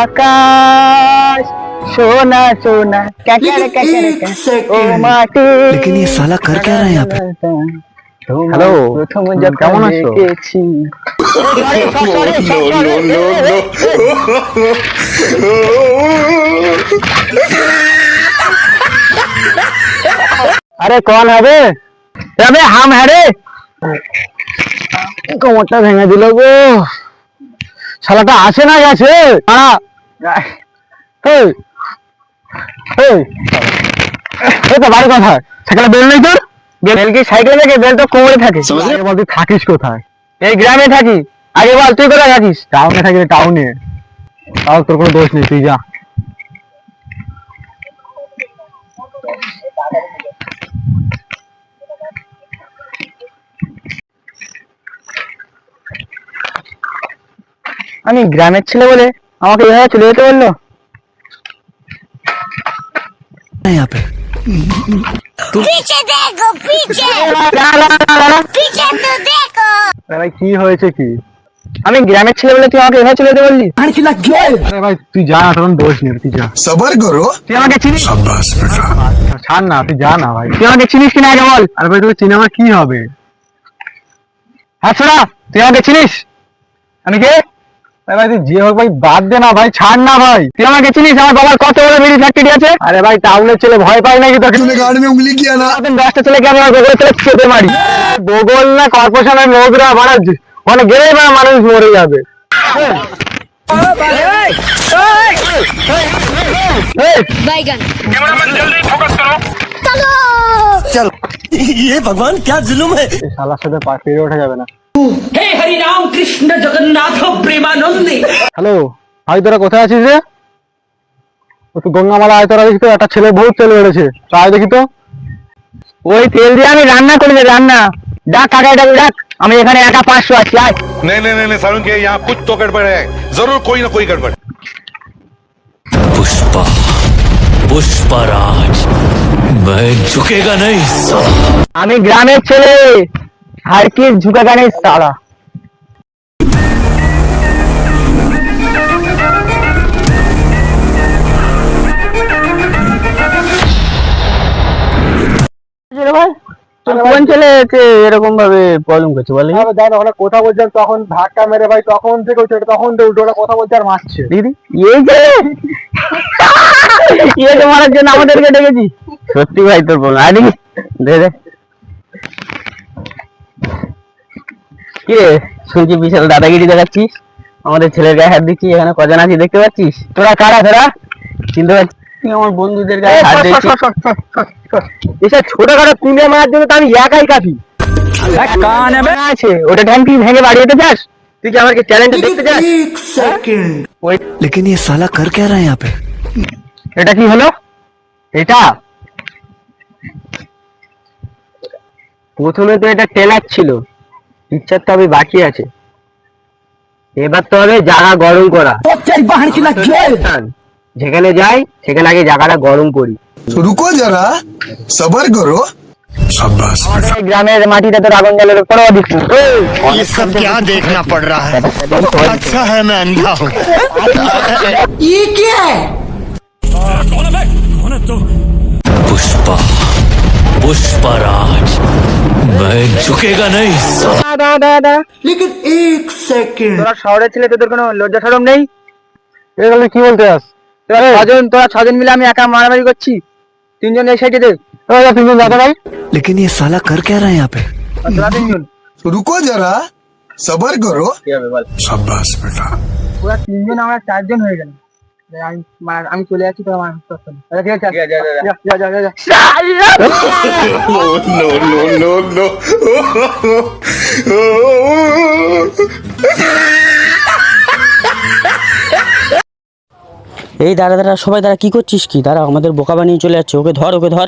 আকাশ সোনা সোনা ক্যাকারে ক্যাকারে ও মাটি लेकिन ये साला कर क्या रहा है यहाँ पे হ্যালো প্রথম যখন কেমন আছো? দেখেছি আরে কন হবে তবে হাম হ্যারে কোমরটা ভেঙে দিল গো শালাটা আসে না গেছে বাড়ি কোথায় সেখানে বেল নেই তোর? বেল কি সাইকেলে থাকে বেল তো কোমরে থাকে। থাকিস কোথায়? এই গ্রামে থাকি। আগে বল তুই কোথায় থাকিস? টাউনে থাকি টাউনে। তাও তোর কোনো দোষ নেই তুই যা। আমি গ্রামের ছেলে বলে আমাকে এভাবে চলে যেতে বলল? কি হয়েছে কি? আমি গ্রামের ছেলে বলে তুই আমাকে এভাবে চলে যেতে বললি? আরে ভাই তুই যা তখন দোষ নেই তুই যা। সবার করো। তুই আমাকে চিনিস? ছাড় না তুই যা না ভাই। তুই আমাকে চিনিস কিনা আগে বল? আরে ভাই তুই চিনে আমার কি হবে? হ্যাঁ তুই আমাকে চিনিস? আমি কে? আরে ভাই তুই যে হোক ভাই বাদ দে না ভাই ছাড় না ভাই তুই আমাকে চিনিস আমার বাবার কত বড় বিড়ি ফ্যাক্টরি আছে আরে ভাই টাউনের ছেলে ভয় পাই নাকি তোকে तूने गाड़ी में उंगली किया ना এখন দশটা ছেলেকে আমি আমার গোগলের ছেলে চেপে মারি গোগল না কর্পোরেশনের লোকরা মানে মানে গেলেই বা মানুষ মরে যাবে এই, बैगन चलो ये भगवान क्या जुलुम है এই শালার সাথে পা পেরে ওঠা যাবে না हे हरिनाम कृष्ण जगन्नाथ प्रेमानंदी হ্যালো ভাই তোরা কোথায় আছিস রে ও তো গঙ্গামালা আয় তোরা দেখি তো একটা ছেলে বহুত তেল বেড়েছে তো আয় দেখি তো ওই তেল দিয়ে আমি রান্না করি রান্না ডাক কাকা ডাক ডাক আমি এখানে একা পাঁচশো আছি আয় नहीं नहीं नहीं, नहीं सारुण के यहाँ कुछ तो गड़बड़ है जरूर कोई ना कोई गड़बड़ पुष्पा पुष्पराज मैं झुकेगा नहीं साला আমি গ্রামের ছেলে আর কি ঝুঁকা গানের সারা কোন ছেলে এরকম ভাবে প্রবলেম করছে বলে দেখ। ওখানে কথা বলছিলাম তখন ধাক্কা মেরে ভাই তখন থেকে ওই তখন উল্টো ওরা কথা বলছে আর মারছে। দিদি এই যে! ইয়ে যে মারার জন্য আমাদেরকে ডেকেছি। সত্যি ভাই তোর বল আরে দে দে। কি রে শুনছি বিশাল দাদাগিরি দেখাচ্ছিস আমাদের ছেলের গায়ে হাত দিচ্ছিস এখানে কজন আছিস দেখতে পাচ্ছিস তোরা কারা তোরা চিনতে পারছিস তুই আমার বন্ধুদের গায়ে হাত দিচ্ছিস এসব ছোটখাটো কুঁড়ে মারার জন্য তো আমি একাই কাফি কান আছে ওটা ঢ্যাং তুই ভেঙে বাড়িতে যাস তুই কি আমাকে চ্যালেঞ্জ দেখতে যাস ওই लेकिन ये साला कर क्या रहा है यहाँ पे এটা কি হলো এটা প্রথমে তো এটা টেলার ছিল পিকচার তো আমি বাকি আছে এবার তো হবে জায়গা গরম করা যেখানে যাই সেখানে আগে জায়গাটা গরম করি रुको जरा सबर करो शाबाश बेटा এই গ্রামের মাটিটা তো আগুন জ্বালের উপর অধিক ये सब क्या देखना पड़ रहा है अच्छा है मैं अंधा हूँ पुष्पा पुष्पराज मैं झुकेगा नहीं साला लेकिन एक सेकंड তোরা শহরে ছিলে তোদের কোনো লজ্জা সরম নেই এগুলো কি বলতে আস তোরা ছজন তোরা ছজন মিলে আমি একা মারামারি করছি তিনজন এই সাইডে দে ওরা তিনজন দাদা ভাই लेकिन ये साला कर क्या रहा है यहाँ पे আর তোরা তিনজন रुको जरा सबर करो কি হবে বল शाबाश बेटा পুরা তিনজন আমরা চারজন হয়ে গেল আমি আমি চলে এই দাঁড়া দাঁড়া সবাই দাঁড়া কি করছিস কি দাঁড়া আমাদের বোকা বানিয়ে চলে যাচ্ছে ওকে ধর ওকে ধর